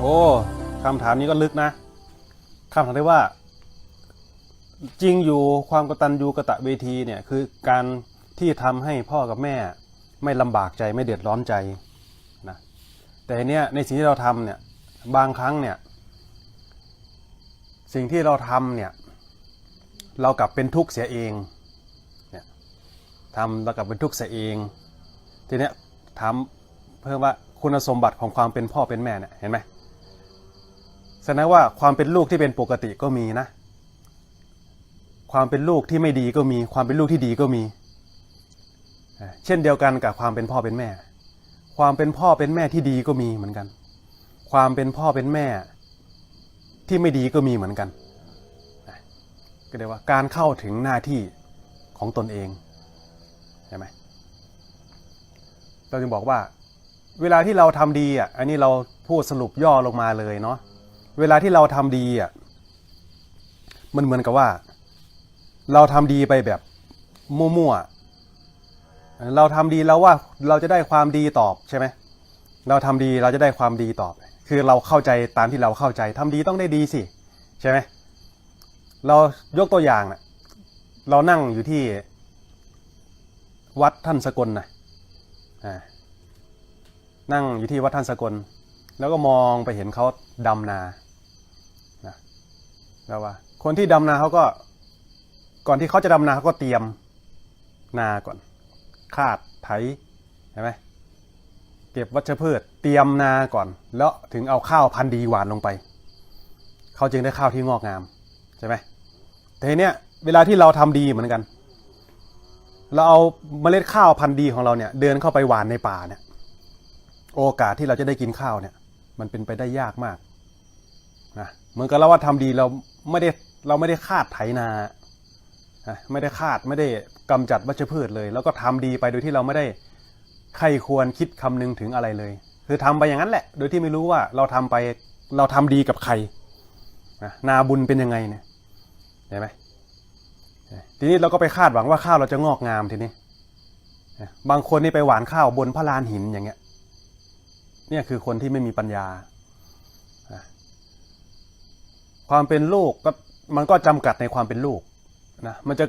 โอ้คำถามนี้ก็ลึกนะคำถามที่ว่า จริงอยู่ความกตัญญูกะตะเวทีเนี่ยคือการที่ทำให้พ่อกับแม่ไม่ลำบากใจไม่เดือดร้อนใจนะแต่เนี้ยในสิ่งที่เราทำเนี่ยบางครั้งเนี่ย สิ่งที่เราทำเนี่ยเรากลับเป็นทุกข์เสียเองเนี่ยทำเรากลับเป็นทุกข์เสียเอง ทีเนี้ยถามเพิ่มว่าคุณสมบัติของความเป็นพ่อเป็นแม่เนี่ยเห็นไหม แสดงว่าความเป็นลูกที่เป็นปกติก็มีนะ ความเป็นลูกที่ไม่ดีก็มี ความเป็นลูกที่ดีก็มี เช่นเดียวกันกับความเป็นพ่อเป็นแม่ ความเป็นพ่อเป็นแม่ที่ดีก็มีเหมือนกัน ความเป็นพ่อเป็นแม่ที่ไม่ดีก็มีเหมือนกัน ก็เรียกว่าการเข้าถึงหน้าที่ของตนเองใช่ไหมเราจึงบอกว่า เวลาที่เราทำดีอะ อันนี้เราพูดสรุปย่อลงมาเลยเนาะ เวลาที่เราทำดีอะมันเหมือนกับว่า เราทำดีไปแบบมั่วๆเราทำดีแล้วว่าเราจะได้ความดีตอบใช่ไหมเราทำดีเราจะได้ความดีตอบ คือเราเข้าใจตามที่เราเข้าใจทำดีต้องได้ดีสิใช่ไหมเรายกตัวอย่างนะเรานั่งอยู่ที่วัดท่านสกลนะนั่งอยู่ที่วัดท่านสกล แล้วก็มองไปเห็นเขาดำนา แล้วว่า คนที่ดำนาเขาก็ ก่อนที่เขาจะดำนาเขาก็เตรียมนาก่อน คาดไถเห็นไหมเก็บวัชพืช เตรียมนาก่อน แล้วถึงเอาข้าวพันธุ์ดีหวานลงไป เขาจึงได้ข้าวที่งอกงามใช่ไหมแต่เนี้ยเวลาที่เราทำดีเหมือนกัน เราเอาเมล็ดข้าวพันธุ์ดีของเราเนี่ยเดินเข้าไปหวานในป่าเนี่ย โอกาสที่เราจะได้กินข้าวเนี่ย มันเป็นไปได้ยากมากนะเหมือนกับเราว่าทำดีเรา ไม่ได้เราไม่ได้คาดไถนาไม่ได้คาดไม่ได้กำจัดวัชพืชเลย แล้วก็ทำดีไปโดยที่เราไม่ได้ใครควรคิดคำนึงถึงอะไรเลย คือทำไปอย่างนั้นแหละ โดยที่ไม่รู้ว่าเราทำไปเราทำดีกับใครนะนาบุญเป็นยังไงเนี่ยเห็นไหมทีนี้เราก็ไปคาดหวังว่าข้าวเราจะงอกงามทีนี้บางคนนี่ไปหวานข้าวบนพระลานหินอย่างเงี้ยเนี่ยคือคนที่ไม่มีปัญญา ความเป็นลูกก็มันก็จำกัดในความเป็นลูกนะมันจะ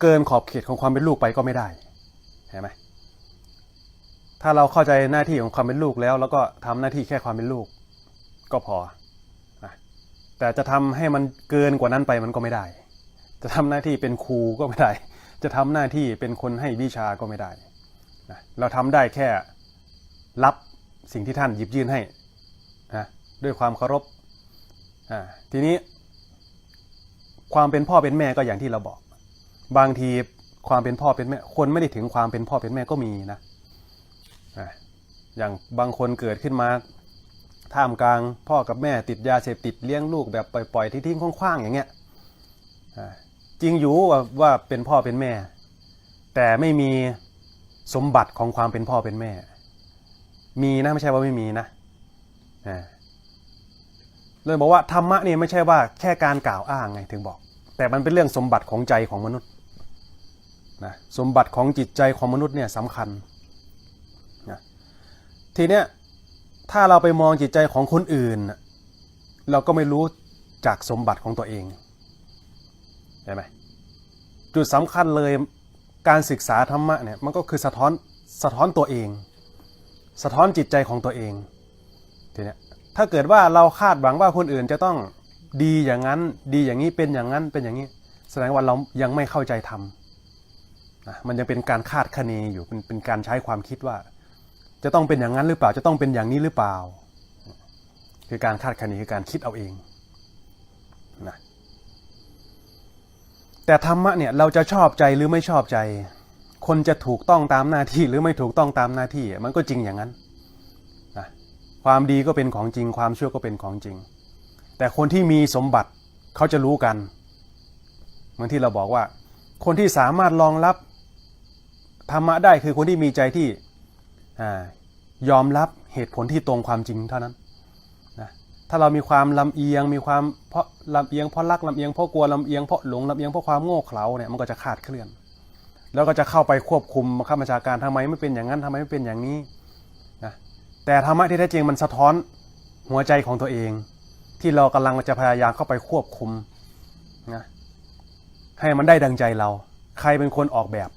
เกินขอบเขตของความเป็นลูกไปก็ไม่ได้เห็นไหมถ้าเราเข้าใจหน้าที่ของความเป็นลูกแล้วแล้วก็ทำหน้าที่แค่ความเป็นลูก ก็พอนะแต่จะทำให้มันเกินกว่านั้นไปมันก็ไม่ได้ จะทำหน้าที่เป็นครูก็ไม่ได้ จะทำหน้าที่เป็นคนให้วิชาก็ไม่ได้นะเราทำได้แค่รับสิ่งที่ท่านหยิบยื่นให้นะด้วยความเคารพ อ่าทีนี้ ความเป็นพ่อเป็นแม่ก็อย่างที่เราบอก บางทีความเป็นพ่อเป็นแม่ คนไม่ได้ถึงความเป็นพ่อเป็นแม่ก็มีนะอ่าอย่างบางคนเกิดขึ้นมาท่ามกลางพ่อกับแม่ติดยาเสพติดเลี้ยงลูกแบบปล่อยๆทิ้งๆคว้างๆอย่างเงี้ยจริงอยู่ว่าว่าเป็นพ่อเป็นแม่ แต่ไม่มีสมบัติของความเป็นพ่อเป็นแม่ มีนะไม่ใช่ว่าไม่มีนะ เลยบอกว่าธรรมะเนี่ยไม่ใช่ว่าแค่การกล่าวอ้างไงถึงบอก แต่มันเป็นเรื่องสมบัติของใจของมนุษย์นะสมบัติของจิตใจของมนุษย์เนี่ยสำคัญนะทีเนี้ยถ้าเราไปมองจิตใจของคนอื่น เราก็ไม่รู้จากสมบัติของตัวเองใช่ไหมจุดสำคัญเลยการศึกษาธรรมะเนี่ยมันก็คือสะท้อนสะท้อนตัวเอง สะท้อนจิตใจของตัวเองทีเนี้ย ถ้าเกิดว่าเราคาดหวังว่าคนอื่นจะต้องดีอย่างนั้น ดีอย่างนี้เป็นอย่างนั้นเป็นอย่างนี้ แสดงว่าเรายังไม่เข้าใจธรรมนะมันยังเป็นการคาดคะเนอยู่เป็นเป็นการใช้ความคิดว่า จะต้องเป็นอย่างนั้นหรือเปล่าจะต้องเป็นอย่างนี้หรือเปล่า คือการคาดคะเนคือการคิดเอาเองนะแต่ธรรมะเนี่ยเราจะชอบใจหรือไม่ชอบใจ คนจะถูกต้องตามหน้าที่หรือไม่ถูกต้องตามหน้าที่ มันก็จริงอย่างนั้น ความดีก็เป็นของจริง ความชั่วก็เป็นของจริง แต่คนที่มีสมบัติเขาจะรู้กันเหมือนที่เราบอกว่า คนที่สามารถรองรับธรรมะได้คือคนที่มีใจที่ยอมรับเหตุผลที่ตรงความจริงเท่านั้นนะถ้าเรามีความลำเอียง มีความเพราะลำเอียงเพราะรักลำเอียงเพราะกลัวลำเอียงเพราะหลงลำเอียงเพราะความโง่เขลาเนี่ยมันก็จะขาดเคลื่อน แล้วก็จะเข้าไปควบคุมบังคับบัญชการทำไมไม่เป็นอย่างนั้นทำไมไม่เป็นอย่างนี้นะ แต่ธรรมะที่แท้จริงมันสะท้อนหัวใจของตัวเอง ที่เรากำลังจะพยายามเข้าไปควบคุมนะให้มันได้ดังใจเรา ใครเป็นคนออกแบบ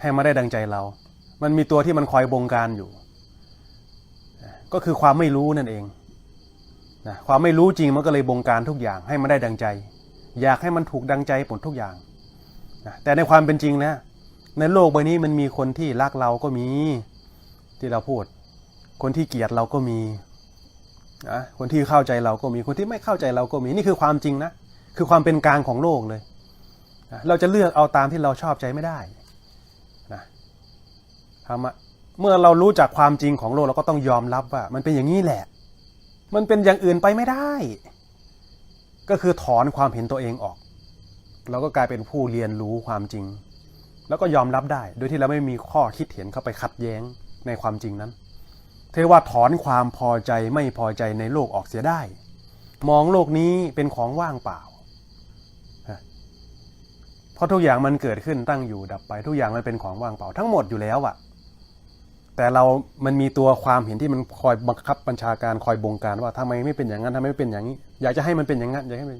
ให้มันได้ดังใจเรา มันมีตัวที่มันคอยบงการอยู่ ก็คือความไม่รู้นั่นเองนะความไม่รู้จริงมันก็เลยบงการทุกอย่าง ให้มันได้ดังใจ อยากให้มันถูกดังใจหมดทุกอย่างนะแต่ในความเป็นจริงนะในโลกใบนี้มันมีคนที่รักเราก็มีที่เราพูด คนที่เกลียดเราก็มีนะคนที่เข้าใจเราก็มีคนที่ไม่เข้าใจเราก็มีนี่คือความจริงนะคือความเป็นกลางของโลกเลยนะเราจะเลือกเอาตามที่เราชอบใจไม่ได้นะธรรมะเมื่อเรารู้จักความจริงของโลกเราก็ต้องยอมรับว่า มันเป็นอย่างนี้แหละ มันเป็นอย่างอื่นไปไม่ได้ ก็คือถอนความเห็นตัวเองออก เราก็กลายเป็นผู้เรียนรู้ความจริง แล้วก็ยอมรับได้ โดยที่เราไม่มีข้อคิดเห็นเข้าไปขัดแย้งในความจริงนั้น เทว่าถอนความพอใจไม่พอใจในโลกออกเสียได้ มองโลกนี้เป็นของว่างเปล่า เพราะทุกอย่างมันเกิดขึ้นตั้งอยู่ดับไป ทุกอย่างมันเป็นของว่างเปล่าทั้งหมดอยู่แล้วอะแต่เรา มันมีตัวความเห็นที่มันคอยบังคับบัญชาการคอยบงการว่าทำไมไม่เป็นอย่างนั้นทำไมไม่เป็นอย่างนี้ อยากจะให้มันเป็นอย่างนั้นอยากให้มัน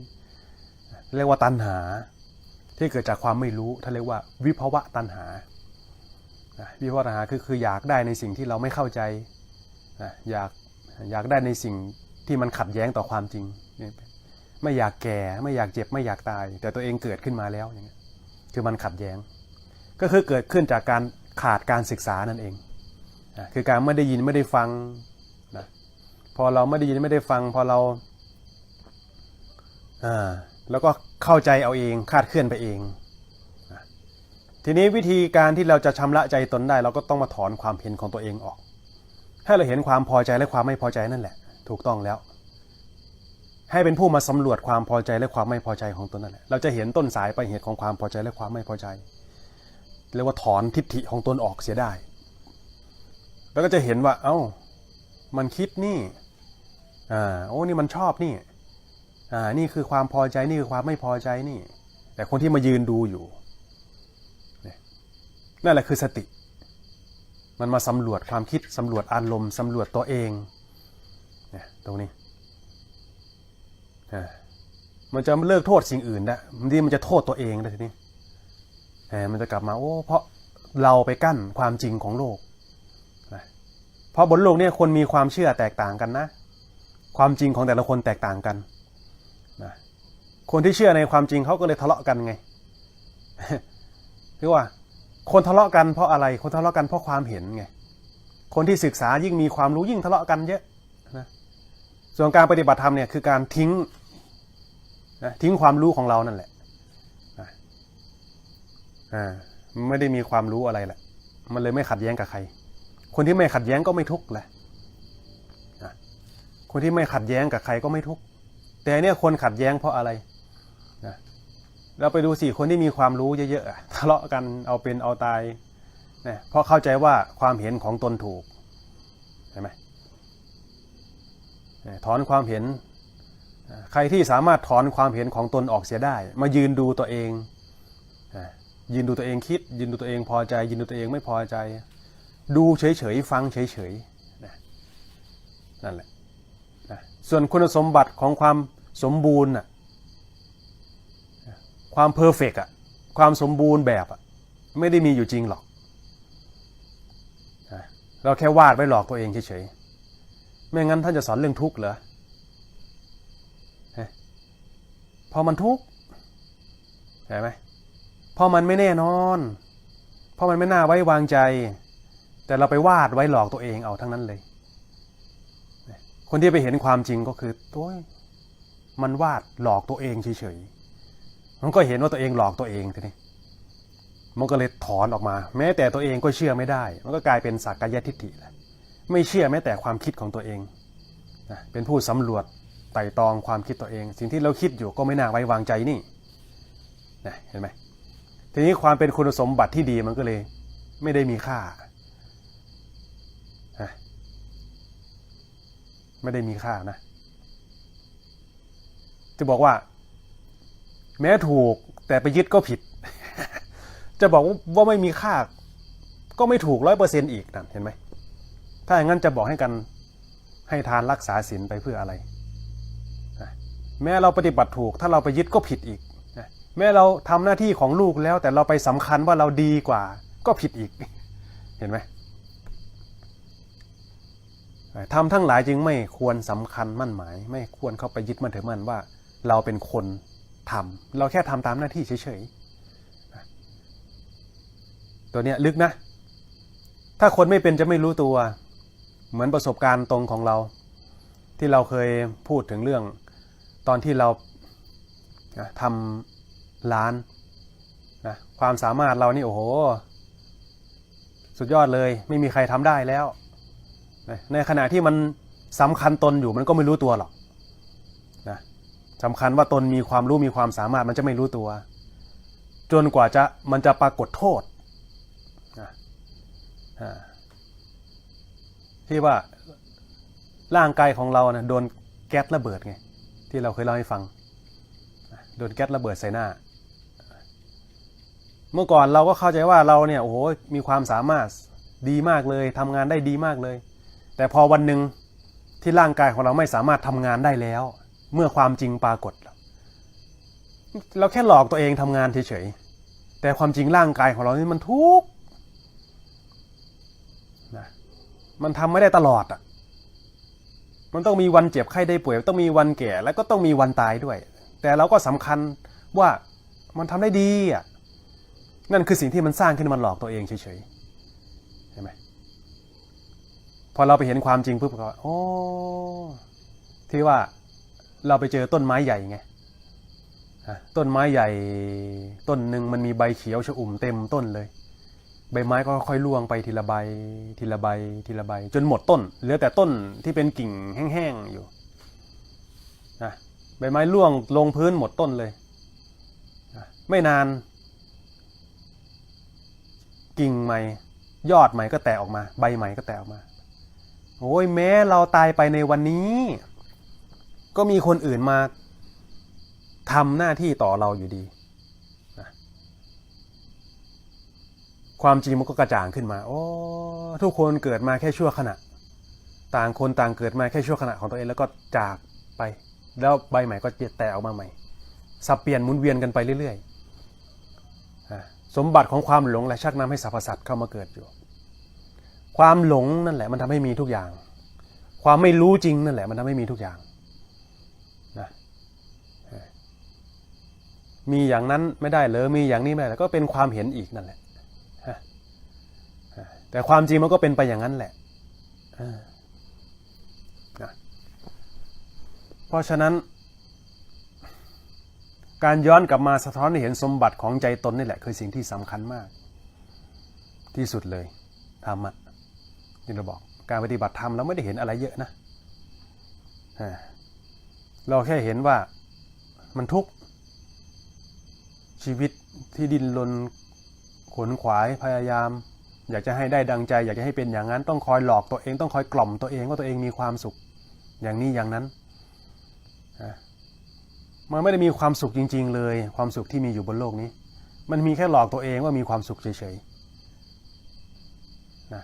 เรียกว่าตัณหา ที่เกิดจากความไม่รู้ท่านเรียกว่า วิภวะตัณหาวิภวะตัณหาคือคืออยากได้ในสิ่งที่เราไม่เข้าใจ อยากอยากได้ในสิ่งที่มันขัดแย้งต่อความจริง ไม่อยากแก่ไม่อยากเจ็บไม่อยากตาย แต่ตัวเองเกิดขึ้นมาแล้วอย่างเงี้ยคือมันขัดแย้ง ก็คือเกิดขึ้นจากการขาดการศึกษานั่นเองคือการไม่ได้ยินไม่ได้ฟังนะพอเราไม่ได้ยินไม่ได้ฟัง พอเราอ่าแล้วก็เข้าใจเอาเองคาดเคลื่อนไปเองทีนี้วิธีการที่เราจะชำระใจตนได้ เราก็ต้องมาถอนความเห็นของตัวเองออก ให้เราเห็นความพอใจและความไม่พอใจนั่นแหละ ถูกต้องแล้ว ให้เป็นผู้มาสำรวจความพอใจและความไม่พอใจของตนนั่นแหละเราจะเห็นต้นสายปลายเหตุของความพอใจและความไม่พอใจเรียกว่าถอนทิฏฐิของตนออกเสียได้ แล้วก็จะเห็นว่า เอ้า มันคิดนี่อ่าโอ้นี่มันชอบนี่อ่านี่คือความพอใจนี่คือความไม่พอใจนี่ แต่คนที่มายืนดูอยู่นี่นั่นแหละคือสติ มันมาสำรวจความคิดสำรวจอารมณ์สำรวจตัวเองเนี่ยตรงนี้อ่ามันจะเลิกโทษสิ่งอื่นได้บางทีมันจะโทษตัวเองได้ทีนี้มมันจะกลับมาโอ้เพราะเราไปกั้นความจริงของโลกนะเพราะบนโลกเนี่ยคนมีความเชื่อแตกต่างกันนะ ความจริงของแต่ละคนแตกต่างกันนะคนที่เชื่อในความจริงเขาก็เลยทะเลาะกันไงคือว่า คนทะเลาะกันเพราะอะไร คนทะเลาะกันเพราะความเห็นไง คนที่ศึกษายิ่งมีความรู้ยิ่งทะเลาะกันเยอะนะส่วนการปฏิบัติธรรมเนี่ยคือการทิ้งนะทิ้งความรู้ของเรานั่นแหละนะอ่าไม่ได้มีความรู้อะไรแหละ มันเลยไม่ขัดแย้งกับใคร คนที่ไม่ขัดแย้งก็ไม่ทุกข์แหละคนที่ไม่ขัดแย้งกับใครก็ไม่ทุกข์แต่เนี่ยคนขัดแย้งเพราะอะไร เราไปดูสิคนที่มีความรู้เยอะๆทะเลาะกันเอาเป็นเอาตายนะเพราะเข้าใจว่าความเห็นของตนถูกเห็นไหมถอนความเห็น ใครที่สามารถถอนความเห็นของตนออกเสียได้ มายืนดูตัวเอง ยืนดูตัวเองคิด ยืนดูตัวเองพอใจ ยืนดูตัวเองไม่พอใจ ดูเฉยๆฟังเฉยๆนะนั่นแหละนะส่วนคุณสมบัติของความสมบูรณ์น่ะ ความเพอร์เฟกอะความสมบูรณ์แบบอะไม่ได้มีอยู่จริงหรอก เราแค่วาดไว้หลอกตัวเองเฉยๆ ไม่งั้นท่านจะสอนเรื่องทุกข์เหรอพอมันทุกข์เห็นไหมพราะมันไม่แน่นอนพราะมันไม่น่าไว้วางใจ แต่เราไปวาดไว้หลอกตัวเองเอาทั้งนั้นเลย คนที่ไปเห็นความจริงก็คือตัวมันวาดหลอกตัวเองเฉยๆ มันก็เห็นว่าตัวเองหลอกตัวเองทีนี้มันก็เลยถอนออกมา แม้แต่ตัวเองก็เชื่อไม่ได้ มันก็กลายเป็นสักกายทิฏฐิแหละไม่เชื่อแม้แต่ความคิดของตัวเองนะเป็นผู้สำรวจไต่ตองความคิดตัวเอง สิ่งที่เราคิดอยู่ก็ไม่น่าไว้วางใจนี่นะเห็นไหมทีนี้ความเป็นคุณสมบัติที่ดีมันก็เลยไม่ได้มีค่าไม่ได้มีค่านะจะบอกว่า แม้ถูกแต่ไปยึดก็ผิด จะบอกว่าไม่มีค่า ก็ไม่ถูกร้อยเปอร์เซ็นต์อีกนั่นเห็นไหมถ้าอย่างนั้นจะบอกให้กันให้ทานรักษาศีลไปเพื่ออะไรแม้เราปฏิบัติถูก ถ้าเราไปยึดก็ผิดอีกแม้เราทำหน้าที่ของลูกแล้ว แต่เราไปสำคัญว่าเราดีกว่า ก็ผิดอีก เห็นไหมทำทั้งหลายจึงไม่ควรสำคัญมั่นหมาย ไม่ควรเข้าไปยึดมั่นถือมั่นว่า เราเป็นคน ทำเราแค่ทำตามหน้าที่เฉยๆตัวเนี้ยลึกนะ ถ้าคนไม่เป็นจะไม่รู้ตัว เหมือนประสบการณ์ตรงของเรา ที่เราเคยพูดถึงเรื่อง ตอนที่เราทำร้านนะความสามารถเรานี่โอ้โห สุดยอดเลยไม่มีใครทำได้แล้ว ในขณะที่มันสำคัญตนอยู่มันก็ไม่รู้ตัวหรอก สำคัญว่าตนมีความรู้มีความสามารถมันจะไม่รู้ตัว จนกว่าจะมันจะปรากฏโทษที่ว่าร่างกายของเรานะโดนแก๊สระเบิดไงที่เราเคยเล่าให้ฟังโดนแก๊สระเบิดใส่หน้า เมื่อก่อนเราก็เข้าใจว่าเราเนี่ยโอ้โหมีความสามารถดีมากเลยทำงานได้ดีมากเลย แต่พอวันหนึ่งที่ร่างกายของเราไม่สามารถทำงานได้แล้ว เมื่อความจริงปรากฏ เราแค่หลอกตัวเองทำงานเฉยๆ แต่ความจริงร่างกายของเรานี่มันทุกข์นะมันทำไม่ได้ตลอดอะ มันต้องมีวันเจ็บไข้ได้ป่วย ต้องมีวันแก่ แล้วก็ต้องมีวันตายด้วย แต่เราก็สำคัญว่ามันทำได้ดีอะ นั่นคือสิ่งที่มันสร้างขึ้นมาหลอกตัวเองเฉยๆเห็นไหมพอเราไปเห็นความจริงปุ๊บก็โอ้ที่ว่า เราไปเจอต้นไม้ใหญ่ไงต้นไม้ใหญ่ต้นหนึ่งมันมีใบเขียวชอุ่มเต็มต้นเลย ใบไม้ก็ค่อยๆร่วงไปทีละใบทีละใบทีละใบ จนหมดต้น เหลือแต่ต้นที่เป็นกิ่งแห้งๆอยู่นะใบไม้ร่วงลงพื้นหมดต้นเลยนะไม่นาน กิ่งใหม่ ยอดใหม่ก็แตกออกมา ใบใหม่ก็แตกออกมาโอ้ยแม้เราตายไปในวันนี้ ก็มีคนอื่นมาทำหน้าที่ต่อเราอยู่ดีนะความจริงมันก็กระจ่างขึ้นมา โอ้ ทุกคนเกิดมาแค่ชั่วขณะ ต่างคนต่างเกิดมาแค่ชั่วขณะของตัวเองแล้วก็จากไป แล้วใบใหม่ก็จแตกออกมาใหม่ สับเปลี่ยนหมุนเวียนกันไปเรื่อยๆ สมบัติของความหลงและชักนำให้สรรพสัตว์เข้ามาเกิดอยู่ ความหลงนั่นแหละมันทำให้มีทุกอย่าง ความไม่รู้จริงนั่นแหละมันทำให้มีทุกอย่างนะเออ มีอย่างนั้นไม่ได้เลยมีอย่างนี้ไม่ได้ก็เป็นความเห็นอีกนั่นแหละแต่ความจริงมันก็เป็นไปอย่างนั้นแหละเออนะเพราะฉะนั้น การย้อนกลับมาสะท้อนให้เห็นสมบัติของใจตนนี่แหละ คือสิ่งที่สำคัญมาก ที่สุดเลยธรรมะที่เราบอกการปฏิบัติธรรมเราไม่ได้เห็นอะไรเยอะนะเราแค่เห็นว่ามันทุกข์ ชีวิตที่ดินรนขนขวายพยายาม อยากจะให้ได้ดังใจ อยากจะให้เป็นอย่างนั้น ต้องคอยหลอกตัวเอง ต้องคอยกล่อมตัวเองว่าตัวเองมีความสุข อย่างนี้อย่างนั้นมันไม่ได้มีความสุขจริง ๆ เลย ความสุขที่มีอยู่บนโลกนี้ มันมีแค่หลอกตัวเองว่ามีความสุขเฉยๆนะ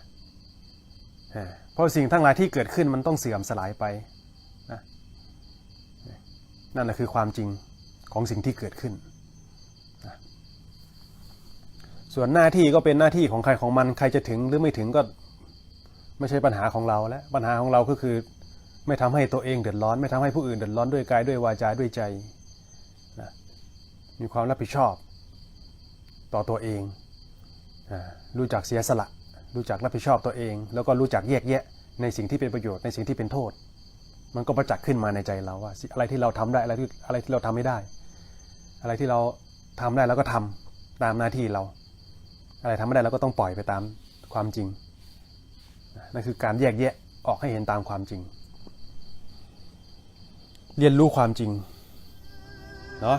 เออเพราะสิ่งทั้งหลายที่เกิดขึ้นมันต้องเสื่อมสลายไปนะนั่นแหละคือความจริงของสิ่งที่เกิดขึ้นนะ ส่วนหน้าที่ก็เป็นหน้าที่ของใครของมัน ใครจะถึงหรือไม่ถึงก็ไม่ใช่ปัญหาของเราแล้วปัญหาของเราก็คือไม่ทำให้ตัวเองเดือดร้อน ไม่ทำให้ผู้อื่นเดือดร้อนด้วยกายด้วยวาจาด้วยใจนะมีความรับผิดชอบต่อตัวเองอารู้จักเสียสละ รู้จักรับผิดชอบตัวเอง แล้วก็รู้จักแยกแยะในสิ่งที่เป็นประโยชน์ในสิ่งที่เป็นโทษ มันก็ประจักษ์ขึ้นมาในใจเราว่าอะไรที่เราทำได้อะไรที่อะไรที่เราทำไม่ได้ อะไรที่เราทำได้เราก็ทำตามหน้าที่เรา อะไรทำไม่ได้เราก็ต้องปล่อยไปตามความจริงนั่นคือการแยกแยะออกให้เห็นตามความจริง เรียนรู้ความจริงเนาะ